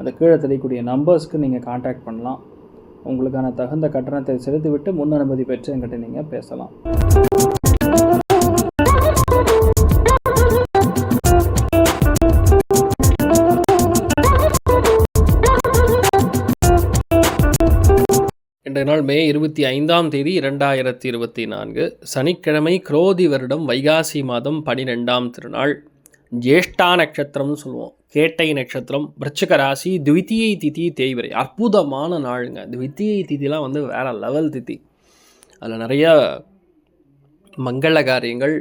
அந்த கீழே தெரியக்கூடிய நம்பர்ஸ்க்கு நீங்கள் காண்டாக்ட் பண்ணலாம். உங்களுக்கான தகுந்த கட்டணத்தை செலுத்திவிட்டு முன் அனுமதி பெற்று என்கிட்ட நீங்கள் பேசலாம். இன்றைய நாள் மே இருபத்தி ஐந்தாம் தேதி இரண்டாயிரத்தி இருபத்தி நான்கு. சனிக்கிழமை குரோதி வருடம் வைகாசி மாதம் பனிரெண்டாம் திருநாள். ஜேஷ்டா நட்சத்திரம்னு சொல்லுவோம். கேட்டை நட்சத்திரம் விருச்சிக ராசி த்வித்தியை திதி தேய்வரை அற்புதமான நாளுங்க. த்வித்தியை திதிலாம் வந்து வேறு லெவல் திதி. அதில் நிறைய மங்கள காரியங்கள்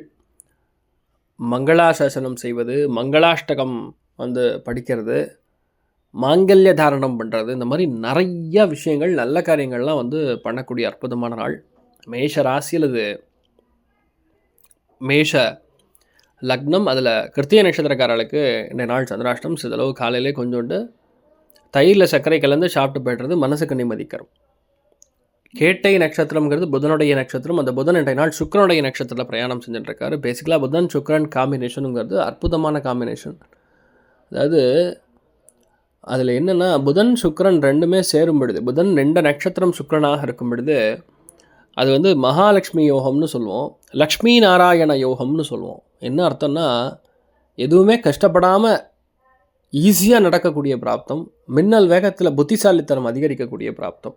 மங்களாசாசனம் செய்வது மங்களாஷ்டகம் வந்து படிக்கிறது மாங்கல்ய தாரணம் பண்ணுறது இந்த மாதிரி நிறைய விஷயங்கள் நல்ல காரியங்கள்லாம் வந்து பண்ணக்கூடிய அற்புதமான நாள். மேஷ ராசியில் இது மேஷ லக்னம் அதில் கிருத்திய நட்சத்திரக்காரர்களுக்கு இந்த நாள் சந்திராஷ்டம் சிதளவு காலையிலே கொஞ்சோண்டு தயிரில் சர்க்கரை கலந்து சாப்பிட்டு போய்டுறது மனசுக்கு நிம்மதிக்கரும். கேட்டை நட்சத்திரம்ங்கிறது புதனுடைய நட்சத்திரம். அந்த புதன் இன்றைய நாள் சுக்கரனுடைய நட்சத்திரத்தில் பிரயாணம் செஞ்சுட்டுருக்காரு பேசிக்கலாக புதன் சுக்கரன் காம்பினேஷனுங்கிறது அற்புதமான காம்பினேஷன் அதாவது அதில் என்னென்னா புதன் சுக்கரன் ரெண்டுமே சேரும் பொழுது புதன் ரெண்டு நட்சத்திரம் சுக்கரனாக இருக்கும் பொழுது அது வந்து மகாலட்சுமி யோகம்னு சொல்லுவோம் லக்ஷ்மி நாராயண யோகம்னு சொல்லுவோம். என்ன அர்த்தம்னா எதுவுமே கஷ்டப்படாமல் ஈஸியாக நடக்கக்கூடிய பிராப்தம் மின்னல் வேகத்தில் புத்திசாலித்தனம் அதிகரிக்கக்கூடிய பிராப்தம்.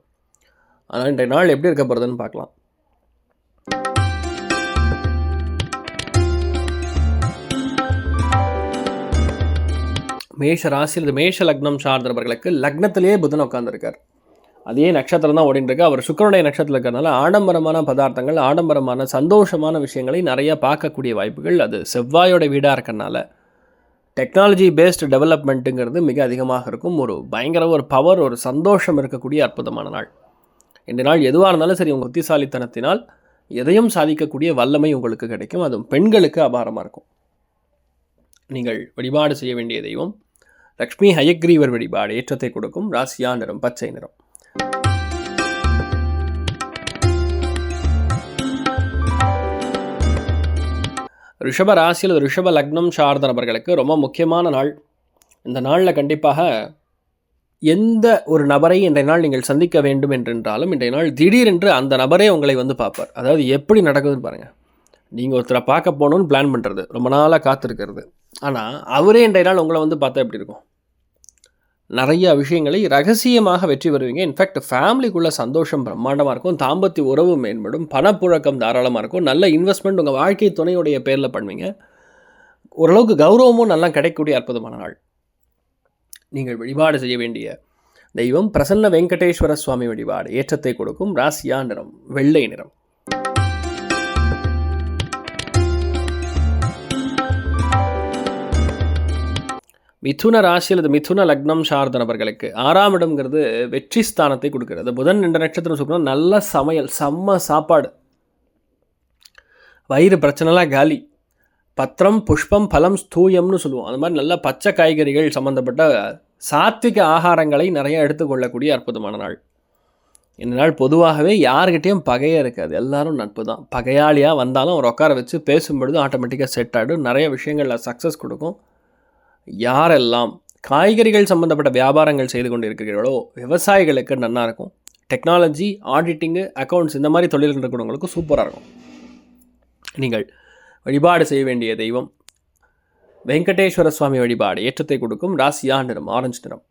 ஆனால் இன்றைய நாள் எப்படி இருக்க போகிறதுன்னு பார்க்கலாம். மேஷ ராசியில் மேஷ லக்னம் சார்ந்தவர்களுக்கு லக்னத்திலேயே புதன் உட்காந்துருக்கார் அதே நட்சத்திரம் தான் ஓடிட்டு இருக்கு. அவர் சுக்கரனுடைய நட்சத்திரம் இருக்கிறதுனால ஆடம்பரமான பதார்த்தங்கள் ஆடம்பரமான சந்தோஷமான விஷயங்களை நிறைய பார்க்கக்கூடிய வாய்ப்புகள். அது செவ்வாயோட வீடாக இருக்கறனால டெக்னாலஜி பேஸ்டு டெவலப்மெண்ட்டுங்கிறது மிக அதிகமாக இருக்கும். ஒரு பயங்கர ஒரு பவர் ஒரு சந்தோஷம் இருக்கக்கூடிய அற்புதமான நாள். இந்த நாள் எதுவாக இருந்தாலும் சரி உங்கள் புத்திசாலித்தனத்தினால் எதையும் சாதிக்கக்கூடிய வல்லமை உங்களுக்கு கிடைக்கும். அதுவும் பெண்களுக்கு அபாரமாக இருக்கும். நீங்கள் வழிபாடு செய்ய வேண்டிய தெய்வம் லக்ஷ்மி ஹயக்ரீவர் வழிபாடு ஏற்றத்தை கொடுக்கும். ராசியா நிறம் பச்சை நிறம். ரிஷப ராசியில் ரிஷப லக்னம் சார்ந்த நபர்களுக்கு ரொம்ப முக்கியமான நாள். இந்த நாளில் கண்டிப்பாக எந்த ஒரு நபரை இன்றைய நாள் நீங்கள் சந்திக்க வேண்டும் என்றென்றாலும் இன்றைய நாள் திடீரென்று அந்த நபரே உங்களை வந்து பார்ப்பார். அதாவது எப்படி நடக்குதுன்னு பாருங்கள் நீங்கள் ஒருத்தரை பார்க்க போகணுன்னு பிளான் பண்ணுறது ரொம்ப நாளாக காத்திருக்கிறது. ஆனால் அவரே இன்றைய நாள் உங்களை வந்து பார்த்தா எப்படி இருக்கும்? நிறைய விஷயங்களை ரகசியமாக வெற்றி பெறுவீங்க. இன்ஃபேக்ட் ஃபேமிலிக்குள்ள சந்தோஷம் பிரம்மாண்டமாக இருக்கும். தாம்பத்திய உறவு மேம்படும். பணப்புழக்கம் தாராளமாக இருக்கும். நல்ல இன்வெஸ்ட்மெண்ட் உங்கள் வாழ்க்கை துணையுடைய பேரில் பண்ணுவீங்க. ஓரளவுக்கு கௌரவமும் நல்லா கிடைக்கக்கூடிய அற்புதமான நாள். நீங்கள் வழிபாடு செய்ய வேண்டிய தெய்வம் பிரசன்ன வெங்கடேஸ்வர சுவாமி வழிபாடு. ஏற்றத்தை கொடுக்கும். ராசியா நிறம் வெள்ளை நிறம். மிதுன ராசி அல்லது மிதுன லக்னம் சார்ந்த நபர்களுக்கு ஆறாம் இடம்ங்கிறது வெற்றி ஸ்தானத்தை கொடுக்கிறது. புதன் ரெண்டு நட்சத்திரம் சொல்லணும் நல்ல சமையல் செம்ம சாப்பாடு. வயிறு பிரச்சனைலாம் காலி. பத்திரம் புஷ்பம் பலம் ஸ்தூயம்னு சொல்லுவோம். அந்த மாதிரி நல்ல பச்சை காய்கறிகள் சம்மந்தப்பட்ட சாத்விக ஆகாரங்களை நிறைய எடுத்துக்கொள்ளக்கூடிய அற்புதமான நாள். இந்த நாள் பொதுவாகவே யாருக்கிட்டேயும் பகையே இருக்காது. எல்லாரும் நட்பு தான். பகையாளியாக வந்தாலும் அவர் உட்கார வச்சு பேசும்பொழுது ஆட்டோமேட்டிக்காக செட் ஆகிடும் நிறைய விஷயங்களில் சக்ஸஸ் கொடுக்கும். யாரெல்லாம் காய்கறிகள் சம்மந்தப்பட்ட வியாபாரங்கள் செய்து கொண்டு இருக்கிறீர்களோ விவசாயிகளுக்கு நல்லா இருக்கும். டெக்னாலஜி ஆடிட்டிங்கு அக்கௌண்ட்ஸ் இந்த மாதிரி தொழில்கள் இருக்கிறவங்களுக்கு சூப்பராக இருக்கும். நீங்கள் வழிபாடு செய்ய வேண்டிய தெய்வம் வெங்கடேஸ்வர சுவாமி வழிபாடு ஏற்றத்தை கொடுக்கும் ராசியா நிறம் ஆரஞ்சு நிறம்.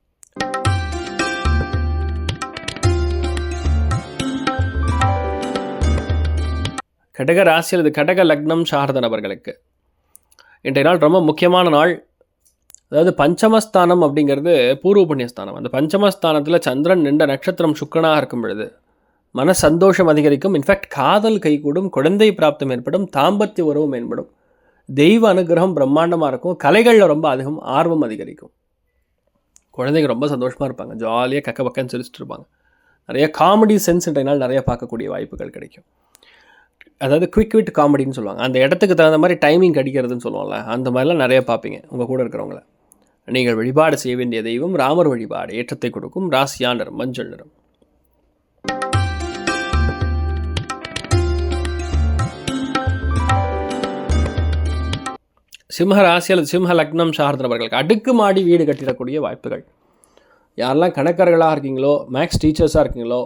கடக ராசி அல்லது கடக லக்னம் சார்ந்த நபர்களுக்கு இன்றைய நாள் ரொம்ப முக்கியமான நாள். அதாவது பஞ்சமஸ்தானம் அப்படிங்கிறது பூர்வ புண்ணியஸ்தானம் அந்த பஞ்சமஸ்தானத்தில் சந்திரன் நின்ற நட்சத்திரம் சுக்கனாக இருக்கும் பொழுது மன சந்தோஷம் அதிகரிக்கும். இன்ஃபேக்ட் காதல் கைகூடும் குழந்தை பிராப்தம் ஏற்படும் தாம்பத்திய உறவு மேம்படும். தெய்வ அனுகிரகம் பிரம்மாண்டமாக இருக்கும் கலைகளில் ரொம்ப அதிகம் ஆர்வம் அதிகரிக்கும். குழந்தைங்க ரொம்ப சந்தோஷமாக இருப்பாங்க ஜாலியாக கக்க பக்கன்னு சிரிச்சிட்டு இருப்பாங்க. நிறைய காமெடி சென்ஸ் நிறைய பார்க்கக்கூடிய வாய்ப்புகள் கிடைக்கும். அதாவது குவிக் விட் காமெடின்னு சொல்லுவாங்க. அந்த இடத்துக்கு தகுந்த மாதிரி டைமிங் கடிக்கிறதுன்னு சொல்லுவாங்கல்ல அந்த மாதிரிலாம் நிறைய பார்ப்பீங்க உங்கள் கூட இருக்கிறவங்கள. நீங்கள் வழிபாடு செய்ய வேண்டிய தெய்வம் ராமர் வழிபாடு ஏற்றத்தை கொடுக்கும் ராசியா நிறம் மஞ்சள் நிறம். சிம்ம ராசி அல்லது சிம்ம லக்னம் சார்ந்தவர்களுக்கு அடுக்குமாடி வீடு கட்டிடக்கூடிய வாய்ப்புகள். யாரெல்லாம் கணக்கர்களாக இருக்கீங்களோ மேக்ஸ் டீச்சர்ஸாக இருக்கீங்களோ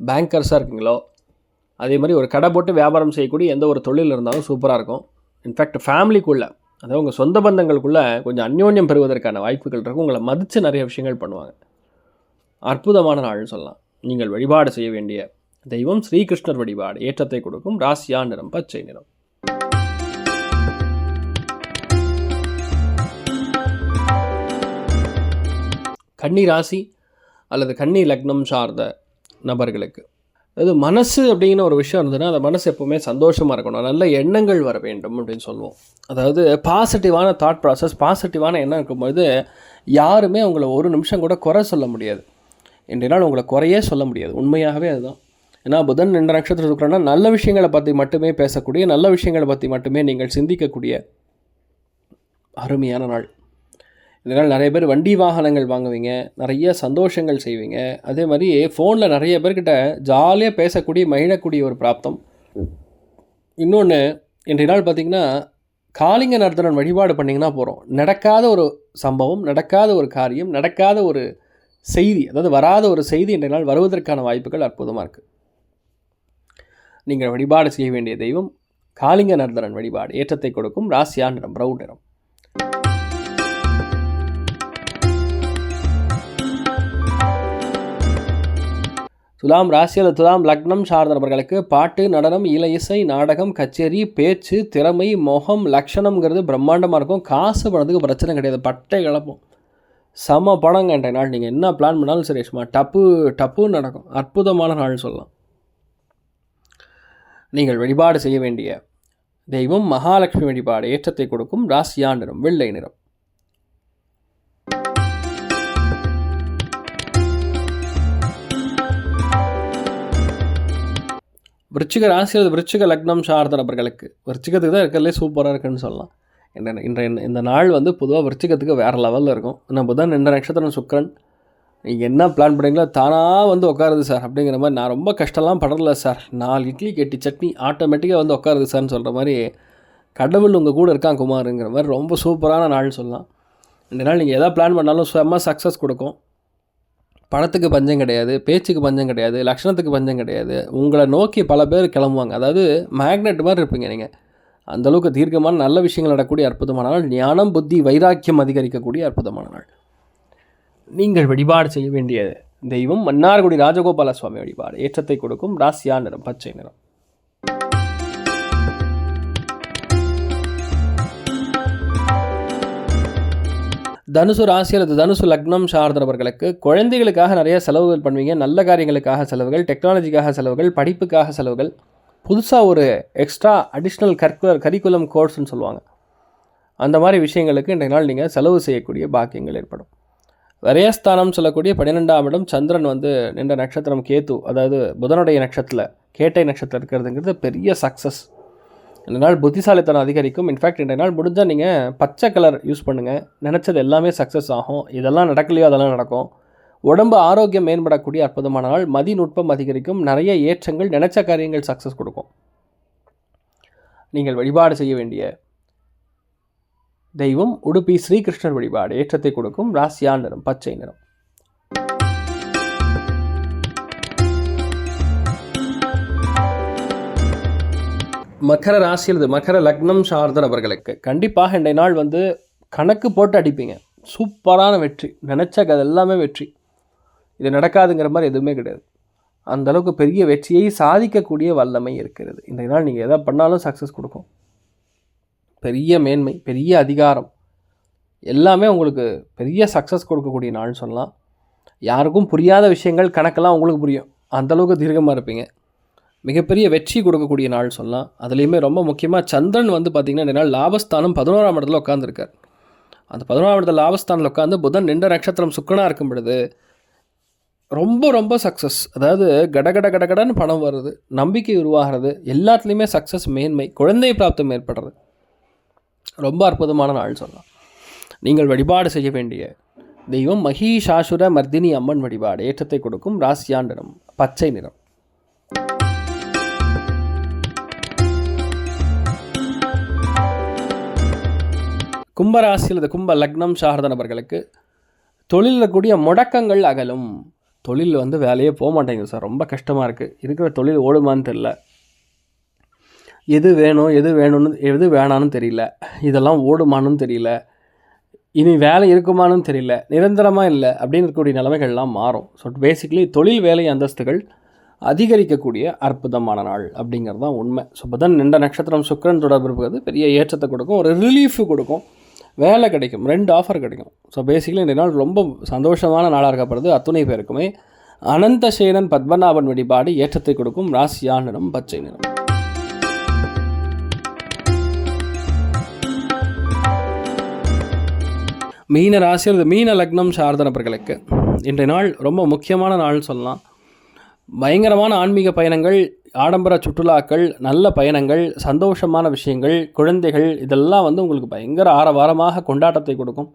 பேங்கர்ஸாக இருக்கீங்களோ அதே மாதிரி ஒரு கடை போட்டு வியாபாரம் செய்யக்கூடிய எந்த ஒரு தொழில் இருந்தாலும் சூப்பராக இருக்கும். இன்ஃபேக்ட் ஃபேமிலிக்குள்ளே அதாவது உங்கள் சொந்த பந்தங்களுக்குள்ளே கொஞ்சம் அந்யோன்யம் பெறுவதற்கான வாய்ப்புகள் இருக்கும் உங்களை மதித்து நிறைய விஷயங்கள் பண்ணுவாங்க. அற்புதமான நாள்னு சொல்லலாம். நீங்கள் வழிபாடு செய்ய வேண்டிய தெய்வம் ஸ்ரீகிருஷ்ணர் வழிபாடு. ஏற்றத்தை கொடுக்கும் ராசியா நிறம் பச்சை நிறம். கன்னி ராசி அல்லது கன்னி லக்னம் சார்ந்த நபர்களுக்கு அது மனசு அப்படிங்கிற ஒரு விஷயம் இருந்ததுன்னா அந்த மனசு எப்போவுமே சந்தோஷமாக இருக்கணும். நல்ல எண்ணங்கள் வர வேண்டும் அப்படின்னு சொல்லுவோம். அதாவது பாசிட்டிவான தாட் ப்ராசஸ் பாசிட்டிவான எண்ணம் இருக்கும்போது யாருமே உங்களை ஒரு நிமிஷம் கூட குறை சொல்ல முடியாது. என்றால் உங்களை குறையே சொல்ல முடியாது. உண்மையாகவே அதுதான். ஏன்னா புதன் ரெண்டு நட்சத்திரம் இருக்கிறோன்னா நல்ல விஷயங்களை பற்றி மட்டுமே பேசக்கூடிய நல்ல விஷயங்களை பற்றி மட்டுமே நீங்கள் சிந்திக்கக்கூடிய அருமையான நாள். இதனால் நிறைய பேர் வண்டி வாகனங்கள் வாங்குவீங்க நிறைய சந்தோஷங்கள் செய்வீங்க. அதே மாதிரி ஃபோனில் நிறைய பேர்கிட்ட ஜாலியாக பேசக்கூடிய மகிழக்கூடிய ஒரு பிராப்தம். இன்னொன்று இன்றைய நாள் பார்த்திங்கன்னா காளிங்க நர்த்தனன் வழிபாடு பண்ணிங்கன்னா போகிறோம் நடக்காத ஒரு சம்பவம் நடக்காத ஒரு காரியம் நடக்காத ஒரு செய்தி அதாவது வராத ஒரு செய்தி இன்றைய நாள் வருவதற்கான வாய்ப்புகள் அற்புதமாக இருக்குது நீங்கள் வழிபாடு செய்ய வேண்டிய தெய்வம் காளிங்க நர்தனன் வழிபாடு ஏற்றத்தை கொடுக்கும் ராசியா நிறம் பிரவுன் நிறம். துலாம் ராசியில் துலாம் லக்னம் சார்ந்தவர்களுக்கு பாட்டு நடனம் இல இசை நாடகம் கச்சேரி பேச்சு திறமை முகம் லக்ஷணம்ங்கிறது பிரம்மாண்டமாக இருக்கும். காசு பணத்துக்கு பிரச்சனை கிடையாது. பட்டை கிளப்பும் செம பணங்க நாள். நீங்கள் என்ன பிளான் பண்ணாலும் சரி சும்மா டப்பு டப்புன்னு நடக்கும். அற்புதமான நாள்னு சொல்லலாம். நீங்கள் வழிபாடு செய்ய வேண்டிய தெய்வம் மகாலட்சுமி வழிபாடு ஏற்றத்தை கொடுக்கும். ராசியா நிறம் வெள்ளை நிறம். விருச்சிக ராசியில் விருச்சிக லக்னம் சார்ந்த நபர்களுக்கு விருச்சிகத்துக்கு தான் இருக்கிறதுலே சூப்பராக இருக்குன்னு சொல்லலாம். என்ன இன்றைய இந்த நாள் வந்து பொதுவாக விருச்சிகத்துக்கு வேறு லெவலில் இருக்கும். நம்ம புதன் ரெண்டு நட்சத்திரம் சுக்கரன் நீங்கள் என்ன பிளான் பண்ணுறீங்களோ தானாக வந்து உட்காருது சார் அப்படிங்கிற மாதிரி நான் ரொம்ப கஷ்டம்லாம் படல சார் நாலு இட்லி கெட்டி சட்னி ஆட்டோமேட்டிக்காக வந்து உட்காருது சார்னு சொல்கிற மாதிரி கடவுள் உங்கள் கூட இருக்கான் குமாருங்கிற மாதிரி ரொம்ப சூப்பரான நாள் சொல்லலாம். இந்த நாள் நீங்கள் எதாவது பிளான் பண்ணாலும் செம்ம சக்ஸஸ் கொடுக்கும். பணத்துக்கு பஞ்சம் கிடையாது பேச்சுக்கு பஞ்சம் கிடையாது லக்ஷணத்துக்கு பஞ்சம் கிடையாது. உங்களை நோக்கி பல பேர் கிளம்புவாங்க. அதாவது மேக்னெட் மாதிரி இருப்பீங்க நீங்கள் அந்தளவுக்கு தீர்க்கமான நல்ல விஷயங்கள் நடக்கக்கூடிய அற்புதமான நாள். ஞானம் புத்தி வைராக்கியம் அதிகரிக்கக்கூடிய அற்புதமான நாள். நீங்கள் வழிபாடு செய்ய வேண்டிய தெய்வம் மன்னார்குடி ராஜகோபால சுவாமி வழிபாடு. ஏற்றத்தை கொடுக்கும் ராசியா நிறம் பச்சை நிறம். தனுசு ராசி அல்லது தனுசு லக்னம் சார்ந்தவர்களுக்கு குழந்தைகளுக்காக நிறைய செலவுகள் பண்ணுவீங்க. நல்ல காரியங்களுக்காக செலவுகள் டெக்னாலஜிக்காக செலவுகள் படிப்புக்காக செலவுகள். புதுசாக ஒரு எக்ஸ்ட்ரா அடிஷ்னல் கரிக்குலர் கரிக்குலம் கோர்ஸ்னு சொல்லுவாங்க. அந்த மாதிரி விஷயங்களுக்கு இன்றைய நாள் நீங்கள் செலவு செய்யக்கூடிய பாக்கியங்கள் ஏற்படும். விரயஸ்தானம் சொல்லக்கூடிய பன்னிரெண்டாம் இடம் சந்திரன் வந்து நின்ற நட்சத்திரம் கேத்து அதாவது புதனுடைய நட்சத்திரத்தில் கேட்டை நட்சத்திரம் இருக்கிறதுங்கிறது பெரிய சக்ஸஸ் இந்த நாள் புத்திசாலித்தனம் அதிகரிக்கும். இன்ஃபேக்ட் இன்றைய நாள் முடிஞ்சால் நீங்கள் பச்சை கலர் யூஸ் பண்ணுங்கள் நினச்சது எல்லாமே சக்ஸஸ் ஆகும். இதெல்லாம் நடக்கலையோ அதெல்லாம் நடக்கும். உடம்பு ஆரோக்கியம் மேம்படக்கூடிய அற்புதமான நாள். மதி நுட்பம் அதிகரிக்கும். நிறைய ஏற்றங்கள் நினச்ச காரியங்கள் சக்ஸஸ் கொடுக்கும். நீங்கள் வழிபாடு செய்ய வேண்டிய தெய்வம் உடுப்பி ஸ்ரீகிருஷ்ணர் வழிபாடு ஏற்றத்தை கொடுக்கும். ராசியா நிறம் பச்சை நிறம். மகர ராசி அல்லது மகர லக்னம் சார்ந்த நபர்களுக்கு கண்டிப்பாக இன்றைய நாள் வந்து கணக்கு போட்டு அடிப்பீங்க. சூப்பரான வெற்றி. நினச்ச அது எல்லாமே வெற்றி. இது நடக்காதுங்கிற மாதிரி எதுவுமே கிடையாது. அந்தளவுக்கு பெரிய வெற்றியை சாதிக்கக்கூடிய வல்லமை இருக்கிறது. இன்றைய நாள் நீங்கள் எதை பண்ணாலும் சக்ஸஸ் கொடுக்கும். பெரிய மேன்மை பெரிய அதிகாரம். எல்லாமே உங்களுக்கு பெரிய சக்ஸஸ் கொடுக்கக்கூடிய நாள்னு சொல்லலாம். யாருக்கும் புரியாத விஷயங்கள் கணக்கெல்லாம் உங்களுக்கு புரியும். அந்தளவுக்கு தீர்க்கமாக இருப்பீங்க. மிகப்பெரிய வெற்றி கொடுக்கக்கூடிய நாள் சொல்லலாம். அதுலேயுமே ரொம்ப முக்கியமாக சந்திரன் வந்து பார்த்திங்கன்னா இந்த நாள் லாபஸ்தானம் பதினோராம் இடத்துல உட்காந்துருக்கார் அந்த பதினோராம் இடத்துல லாபஸ்தானில் உட்காந்து புதன் நின்ற நட்சத்திரம் சுக்கனாக இருக்கும் பொழுது ரொம்ப ரொம்ப சக்ஸஸ் அதாவது கடகட கடகடன்னு பணம் வருது நம்பிக்கை உருவாகிறது எல்லாத்துலேயுமே சக்ஸஸ் மேன்மை குழந்தை பிராப்தம் ஏற்படுறது. ரொம்ப அற்புதமான நாள் சொல்லலாம். நீங்கள் வழிபாடு செய்ய வேண்டிய தெய்வம் மகிஷாசுர மர்தினி அம்மன் வழிபாடு ஏற்றத்தை கொடுக்கும் ராசியாண்டிடம் பச்சை நிறம். கும்பராசி அல்லது கும்ப லக்னம் சாரத நபர்களுக்கு தொழிலில் கூடிய முடக்கங்கள் அகலும். தொழில் வந்து வேலையே போக மாட்டேங்குது சார். ரொம்ப கஷ்டமாக இருக்குது இருக்கிற தொழில் ஓடுமான்னு தெரில எது வேணும் எது வேணும்னு எது வேணான்னு தெரியல. இதெல்லாம் ஓடுமான்னு தெரியல. இனி வேலை இருக்குமான்னு தெரியல. நிரந்தரமாக இல்லை அப்படின்னு இருக்கக்கூடிய நிலைமைகள்லாம் மாறும். ஸோ பேசிக்கலி தொழில் வேலை அந்தஸ்துகள் அதிகரிக்கக்கூடிய அற்புதமான நாள் அப்படிங்கிறது தான் உண்மை. ஸோ தான் நின்ற நட்சத்திரம் சுக்கிரன் தொடர்பு இருக்கிறது பெரிய ஏற்றத்தை கொடுக்கும். ஒரு ரிலீஃப் கொடுக்கும். வேலை கிடைக்கும். ரெண்டு ஆஃபர் கிடைக்கும். ஸோ பேசிக்கலி இந்த நாள் ரொம்ப சந்தோஷமான நாளாக இருக்கப்படுது அத்துணை பேருக்குமே. அனந்தசேனன் பத்மநாபன் வழிபாடு ஏற்றத்தை கொடுக்கும் ராசியா நிறம் பச்சை நிறம். மீன ராசி அல்லது மீன லக்னம் சார்ந்த நபர்களுக்கு இன்றைய நாள் ரொம்ப முக்கியமான நாள் சொல்லலாம். பயங்கரமான ஆன்மீக பயணங்கள் ஆடம்பர சுற்றுலாக்கள் நல்ல பயணங்கள் சந்தோஷமான விஷயங்கள் குழந்தைகள் இதெல்லாம் வந்து உங்களுக்கு பயங்கர ஆரவாரமாக கொண்டாட்டத்தை கொடுக்கும்.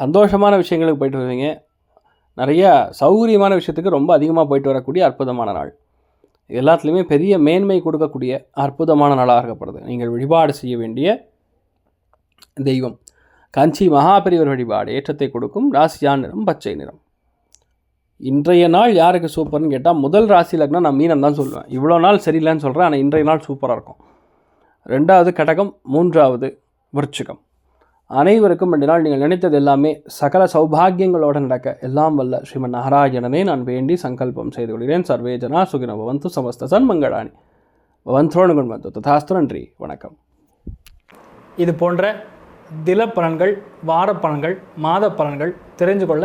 சந்தோஷமான விஷயங்களுக்கு போயிட்டு வருவீங்க. நிறைய சௌகரியமான விஷயத்துக்கு ரொம்ப அதிகமாக போயிட்டு வரக்கூடிய அற்புதமான நாள். எல்லாத்துலேயுமே பெரிய மேன்மை கொடுக்கக்கூடிய அற்புதமான நாளாக இருக்கப்படுது நீங்கள் வழிபாடு செய்ய வேண்டிய தெய்வம். காஞ்சி மகாபெரிவர் வழிபாடு ஏற்றத்தை கொடுக்கும். ராசியான் நிறம் பச்சை நிறம். இன்றைய நாள் யாருக்கு சூப்பர்னு கேட்டால் முதல் ராசி லக்னம் நான் மீனம் தான் சொல்லுவேன். இவ்வளோ நாள் சரியில்லைன்னு சொல்கிறேன் ஆனால் இன்றைய நாள் சூப்பராக இருக்கும். ரெண்டாவது கடகம் மூன்றாவது விருச்சிகம். அனைவருக்கும் ரெண்டு நாள் நீங்கள் நினைத்தது எல்லாமே சகல சௌபாகியங்களோடு நடக்க. எல்லாம் வல்ல. ஸ்ரீமன் நாராயணனை நான் வேண்டி சங்கல்பம் செய்து கொள்கிறேன். சர்வே ஜனா சுகின பவந்து சமஸ்த சன்மங்களாணி பவந்தோணுகன் வந்து ததாஸ்து நன்றி. வணக்கம். இது போன்ற தில பலன்கள் வார பலன்கள் மாத பலன்கள் தெரிஞ்சு கொள்ள